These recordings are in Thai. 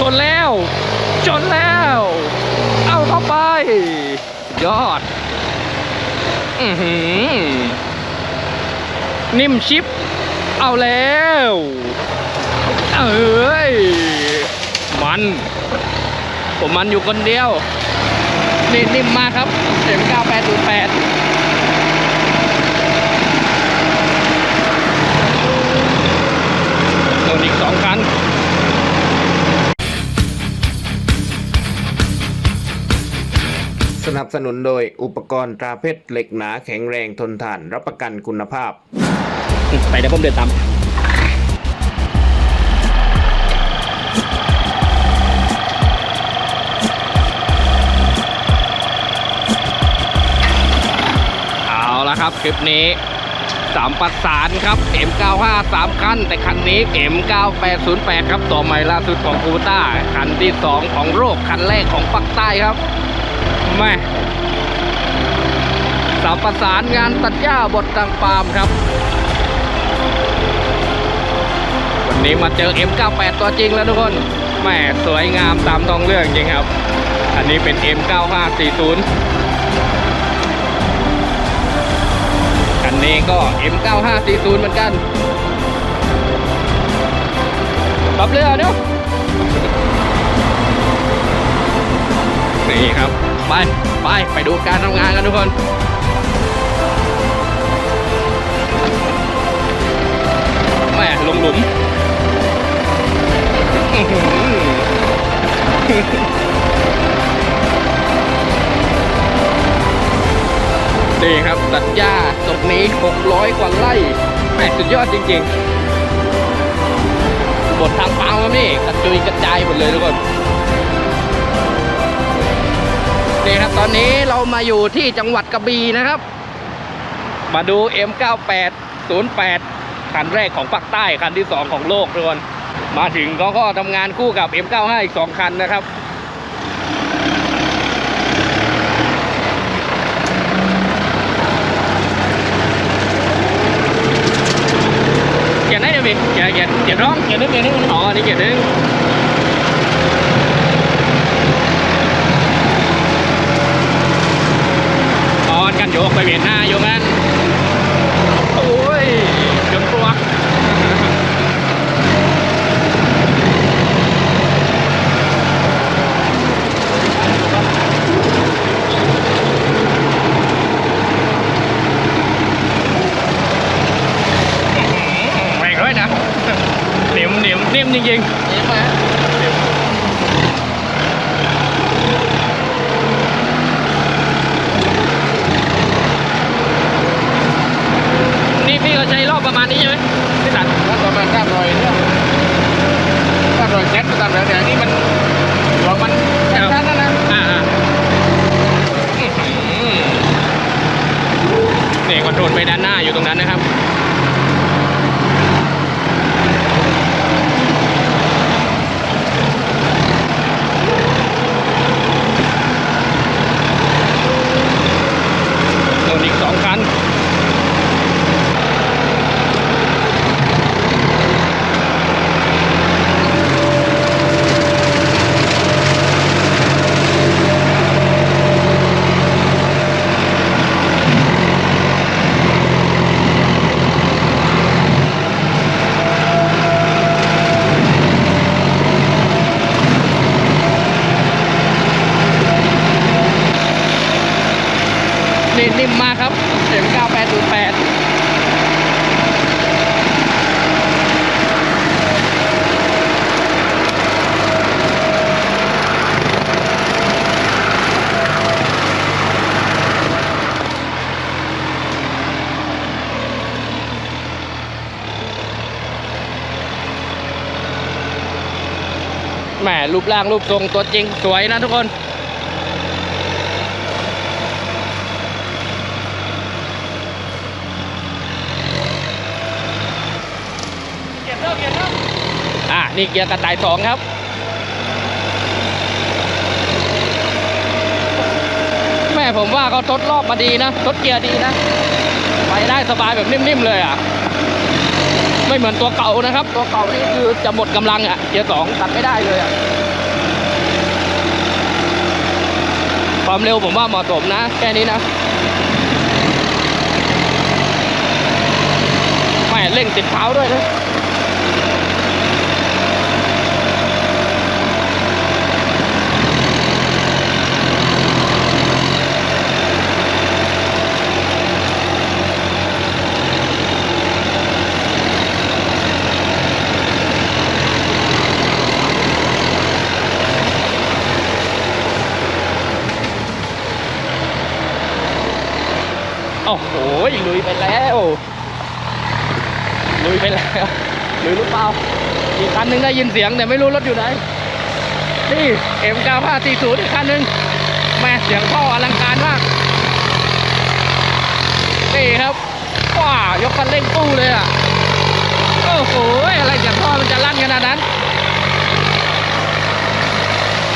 ชนแล้ว ชนแล้ว เอาเข้าไป ยอด อือหือ นิ่มชิป เอาแล้ว เอ้ย มัน ผมมันอยู่คนเดียว นี่นิ่มมากครับเอ็ม9808โดนอีกสองคัน นับสนุนโดยอุปกรณ์ตราเพชรเหล็กหนาแข็งแรงทนทานรับประกันคุณภาพ ไปเดี๋ยวผมเดินตามเอาละครับคลิปนี้สามประสานครับ M95 3คัน แต่คันนี้ M9808 ครับตัวใหม่ล่าสุดของคูต้า คันที่ 2 ของโลกคันแรกของปักใต้ครับ แม่สามประสานงานตัดหญ้าบทตังปามครับ วันนี้มาเจอ M98 ตัวจริงแล้วทุกคนแหม่สวยงามตามท้องเรื่องจริงครับ อันนี้เป็น M9540 คันนี้ก็ M9540 เหมือนกันปรับเรือเดี๋ยวนี่ครับ ไป ไป ไปดูการทำงานกันทุกคนแม่ลงหลุมอื้อหือนี่ครับตัดหญ้าตรงนี้ 600 กว่าไร่แม่สุดยอดจริงๆบนทางเปล่าครับนี่กระจุยกระจายหมดเลยทุกคน นี่ครับตอนนี้เรามาอยู่ที่จังหวัดกระบี่นะครับ มาดู M9808 คันแรกของภาคใต้คันที่ 2 ของโลกทุกคนมาถึงก็ก็ทำงานคู่กับ M95 อีก 2 คันนะครับเขียนได้เดี๋ยวพี่เขียนเขียนเขียนร้องเขียนนึงเขียนนึงอ๋ออันนี่เขียนนึงอ๋อกันโยกไปเวียนหน้าโยกงั้นโอ้ยจนปลวกแรงด้วยนะเห นียมเหนียมนิ่มจริงๆนิ่มไหมนี่พี่เขาใช้รอบประมาณนี้ใช่ไหมพี่สันแล้วประมาณเก้าร้อยเนี่ยเก้าร้อยเจ็ดตามแล้วแต่อันนี่มันหลวงมันแค่นั้นนะอ่าอ่าอื้อหือนี่คอนโทรลไปด้านหน้าอยู่ตรงนั้นนะครับ โดนอีกสองคัน นี่นิ่มมากครับเอ็ม9808แหม รูปร่างรูปทรงตัวจริงสวยนะทุกคนอะนี่เกียร์กระต่ายสองครับแม่ผมว่าเขาทดรอบมาดีนะ ทดเกียร์ดีนะ ไปได้สบายแบบนิ่มๆเลยอะ ไม่เหมือนตัวเก่านะครับ ตัวเก่านี่คือจะหมดกำลังอะเกียร์สองตัดไม่ได้เลยอะความเร็วผมว่าเหมาะสมนะ แค่นี้นะแม่เร่งติดเท้าด้วยนะ อ้โหลุยไปแล้วลุยไปแล้วลุยรือเปล่าอีกคันหนึงได้ยินเสียงแต่ไม่รู้รถอยู่ไหนนี่ M9540 อีกคันหนึงแม่เสียงท่ออลังการมากนี่ครับว้ายกคันเร่งตู้เลยอะโอ้โหอะไรจากท่อมันจะลั่นขนาดนั้น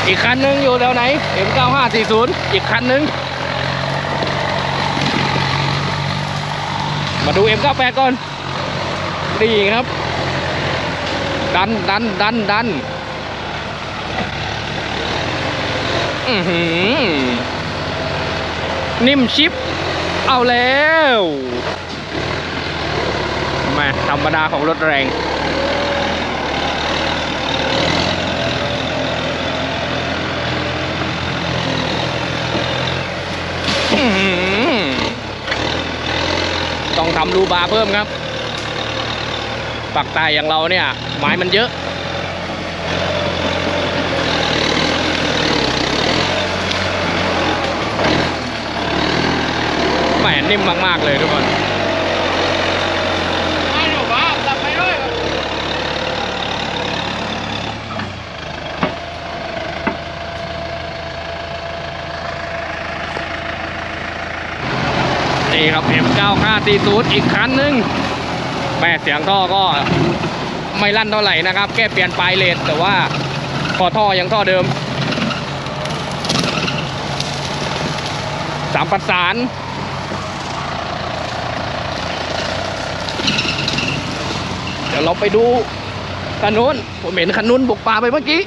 อีกคันหนึงอยู่แถวไหน M9540 อีกคันหนึง มาดู M98 ก่อนดีครับ ดันดันดันดันอือหือนิ่มชิป เอาแล้วมาธรรมดาของรถแรงอือหือ ต้องทำรูบาเพิ่มครับ ปักใต้อย่างเราเนี่ยไม้มันเยอะ แหมนิ่มมาก ๆ เลยทุกคน ไม่หนูบ้าจับไปด้วย นี่ครับ M9540 อีกคันหนึงแม่เสียงท่อก็ไม่ลั่นเท่าไหร่นะครับ แค่เปลี่ยนปลายเลนแต่ว่าพอท่อยังท่อเดิมสามประสานเดี๋ยวเราไปดูคันนู้นผมเห็นคันนู้นบุกป่าไปเมื่อกี้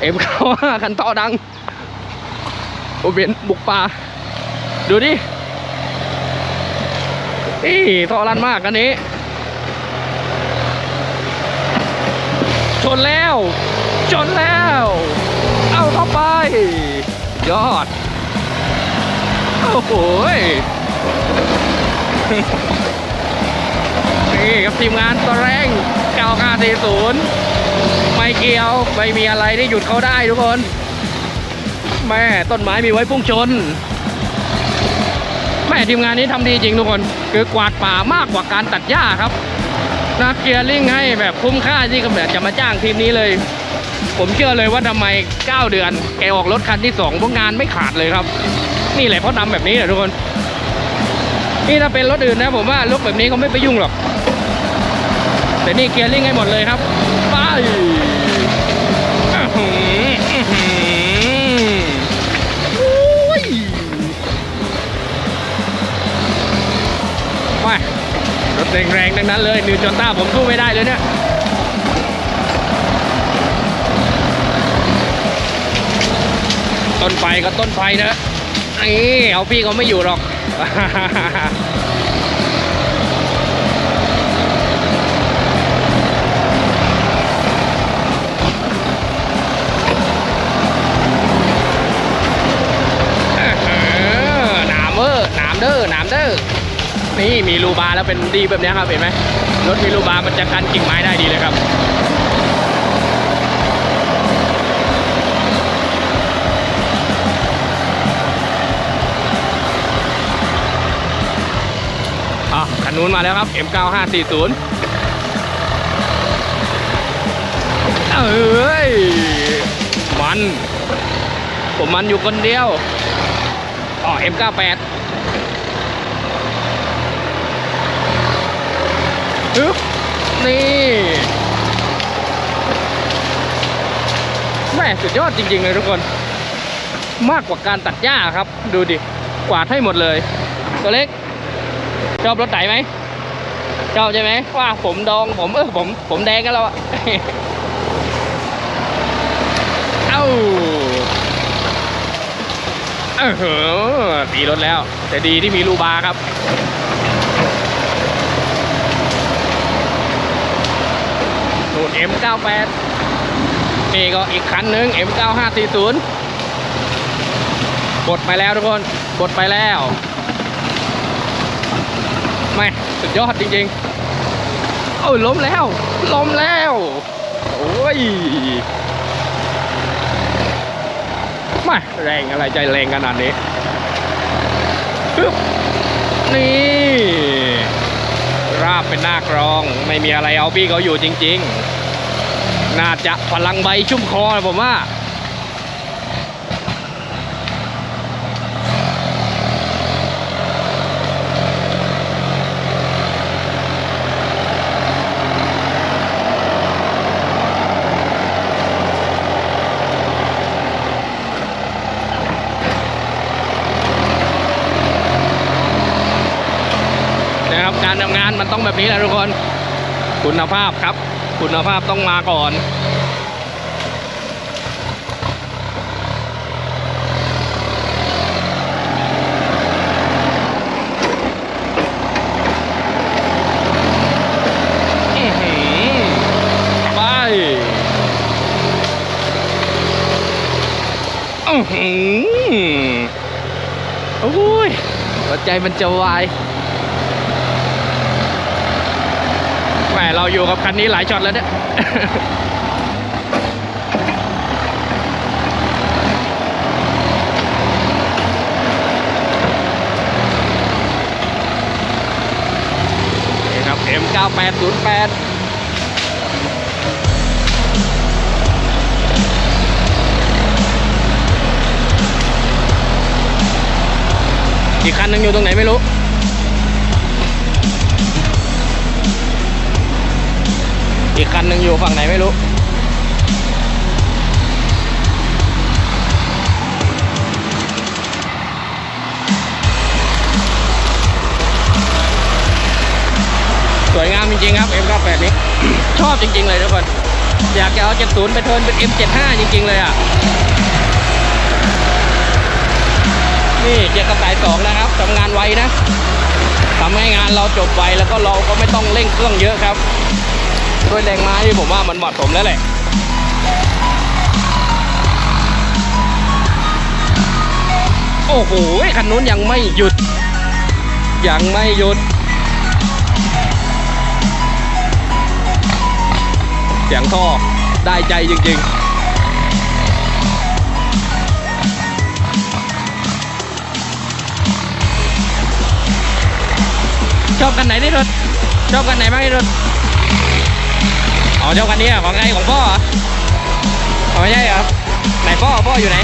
เอ็มเขาคันท่อดังผมเห็นบุกป่า ดูดินี่ท่อรันมากอันนี้ ชนแล้ว ชนแล้ว เอาเข้าไป ยอด โอ้โหยนี่ครับทีมงานตัวแรง9540ไม่เกี่ยว ไม่มีอะไรที่หยุดเขาได้ทุกคน แม่ต้นไม้มีไว้พุ่งชน ม่ทีมงานนี้ทำดีจริงทุกคน คือกวาดป่ามากกว่าการตัดหญ้าครับนะเกียร์ลิงให้แบบคุ้มค่าที่กำเนิดจะมาจ้างทีมนี้เลย ผมเชื่อเลยว่าทำไม 9 เดือน แกออกรถคันที่2พราะงานไม่ขาดเลยครับ นี่แหละเพราะทำแบบนี้แหละทุกคน นี่ถ้าเป็นรถอื่นนะผมว่ารถแบบนี้เขาไม่ไปยุ่งหรอกแต่นี่เกียร์ลิงให้หมดเลยครับ แรงๆทั้งนั้นเลยนิวจอนต้าผมสู้ไม่ได้เลยเนี่ยต้นไฟก็ต้นไฟนะนี่เอาพี่เขาไม่อยู่หรอกเออหนามเออหนามเด้อหนามเด้อ นี่มีรูบาร์แล้วเป็นดีแบบนี้ครับเห็นไหมรถมีรูบาร์มันจะกันกิ่งไม้ได้ดีเลยครับอะคันนู้นมาแล้วครับ M9540 เอ้ย มัน ผมมันอยู่คนเดียว อ๋อ M98 ฮึบนี่แม่สุดยอดจริง ๆ เลยทุกคน มากกว่าการตัดหญ้าครับ ดูดิ กวาดให้หมดเลย ตัวเล็ก ชอบรถไหนไหมชอบใช่ไหมว่าผมดองผมเออผมผมแดงกันแล้วอะเอ้าเออเหอะตีรถแล้ว แต่ดีที่มีรูบาครับ นู่น M98 นี่ก็อีกคันหนึ่ง M9540 กดไปแล้วทุกคน กดไปแล้ว ไม่สุดยอดจริงๆ เอ้ยล้มแล้ว ล้มแล้ว โอ้ยไม่แรงอะไรใจแรงขนาดนี้ปึ๊บนี่ ราบเป็นหน้ากรอง ไม่มีอะไรเอาพี่เขาอยู่จริง ๆ น่าจะพลังใบชุ่มคอผมว่า นะครับการทำงาน มันต้องแบบนี้แหละทุกคน คุณภาพครับ คุณภาพต้องมาก่อนอื้อหือไปอื้อหือโอ้ยหัวใจมันจะวาย แหม เราอยู่กับคันนี้หลายช็อตแล้วเนี่ยนี่ครับ M9808 อีกคันหนึงอยู่ตรงไหนไม่รู้ อีกคันหนึ่งอยู่ฝั่งไหนไม่รู้ สวยงามจริงๆครับ M98 นี้ ชอบจริงๆเลยทุกคน อยากจะเอา 70 ไปเทินเป็น M75 จริงๆเลยอะ นี่เกียร์กระต่ายสองนะครับทำงานไวนะทำให้งานเราจบไวแล้วก็เราก็ไม่ต้องเร่งเครื่องเยอะครับ ด้วยแรงไม้ผมว่ามันเหมาะสมแล้วแหละโอ้โหคันนู้นยังไม่หยุด ยังไม่หยุดเสียงท่อได้ใจจริงๆชอบกันไหนที่สุดชอบกันไหนมากที่สุด อ๋อเจ้าคันนี้อะของใครของพ่อเหรออ๋อไม่ใช่เหรอไหนพ่อพ่ออยู่ไหน